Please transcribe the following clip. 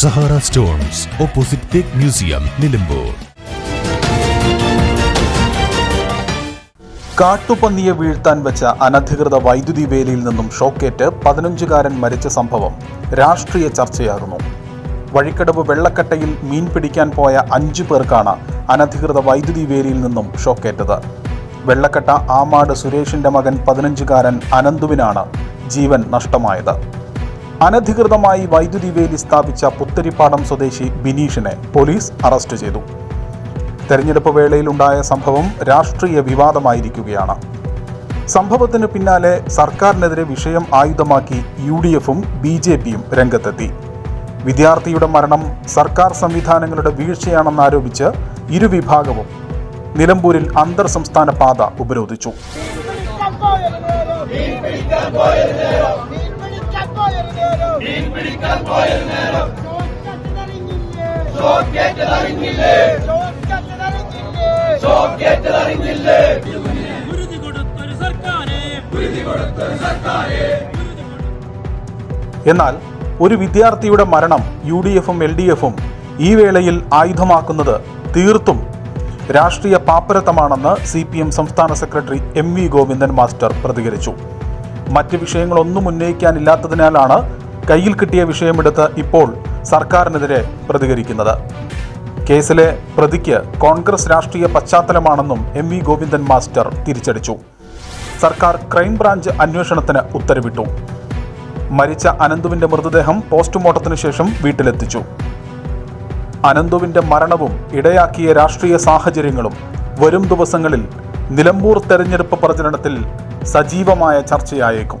Sahara stones opposite തേക്ക് museum Nilambur. കാട്ടുപന്നിയെ വീഴ്ത്താൻ വെച്ച അനധികൃത വൈദ്യുതി വേലിയിൽ നിന്നും ഷോക്കേറ്റ് പതിനഞ്ചുകാരൻ മരിച്ച സംഭവം രാഷ്ട്രീയ ചർച്ചയാകുന്നു. വഴിക്കടവ് വെള്ളക്കട്ടയിൽ മീൻ പിടിക്കാൻ പോയ അഞ്ചു പേർക്കാണ് അനധികൃത വൈദ്യുതി വേലിയിൽ നിന്നും ഷോക്കേറ്റത്. വെള്ളക്കട്ട ആമാട് സുരേഷിന്റെ മകൻ പതിനഞ്ചുകാരൻ അനന്തുവിനാണ് ജീവൻ നഷ്ടമായത്. അനധികൃതമായി വൈദ്യുതി വേലി സ്ഥാപിച്ച പുത്തരിപ്പാടം സ്വദേശി ബിനീഷിനെ പോലീസ് അറസ്റ്റ് ചെയ്തു. തെരഞ്ഞെടുപ്പ് വേളയിലുണ്ടായ സംഭവം രാഷ്ട്രീയ വിവാദമായിരിക്കുകയാണ്. സംഭവത്തിന് പിന്നാലെ സർക്കാരിനെതിരെ വിഷയം ആയുധമാക്കി യു ഡി എഫും ബി ജെ പിയും രംഗത്തെത്തി. വിദ്യാർത്ഥിയുടെ മരണം സർക്കാർ സംവിധാനങ്ങളുടെ വീഴ്ചയാണെന്നാരോപിച്ച് ഇരുവിഭാഗവും നിലമ്പൂരിൽ അന്തർ സംസ്ഥാന പാത ഉപരോധിച്ചു. പിടിക്കാൻ നേരം എന്നാൽ ഒരു വിദ്യാർത്ഥിയുടെ മരണം യു ഡി എഫും എൽ ഡി എഫും ഈ വേളയിൽ ആയുധമാക്കുന്നത് തീർത്തും രാഷ്ട്രീയ പാപ്പരത്തമാണെന്ന് സി പി എം സംസ്ഥാന secretary M V Govindan master പ്രതികരിച്ചു. മറ്റ് വിഷയങ്ങളൊന്നും ഉന്നയിക്കാനില്ലാത്തതിനാലാണ് കയ്യിൽ കിട്ടിയ വിഷയമെടുത്ത് ഇപ്പോൾ സർക്കാരിനെതിരെ പ്രതികരിക്കുന്നത്. കേസിലെ പ്രതിക്ക് കോൺഗ്രസ് രാഷ്ട്രീയ പശ്ചാത്തലമാണെന്നും എം വി ഗോവിന്ദൻ മാസ്റ്റർ തിരിച്ചടിച്ചു. സർക്കാർ ക്രൈംബ്രാഞ്ച് അന്വേഷണത്തിന് ഉത്തരവിട്ടു. മരിച്ച അനന്തുവിന്റെ മൃതദേഹം പോസ്റ്റ്മോർട്ടത്തിന് ശേഷം വീട്ടിലെത്തിച്ചു. അനന്തുവിന്റെ മരണവും ഇടയാക്കിയ രാഷ്ട്രീയ സാഹചര്യങ്ങളും വരും ദിവസങ്ങളിൽ നിലമ്പൂർ തെരഞ്ഞെടുപ്പ് പ്രചരണത്തിൽ സജീവമായ ചർച്ചയായേക്കും.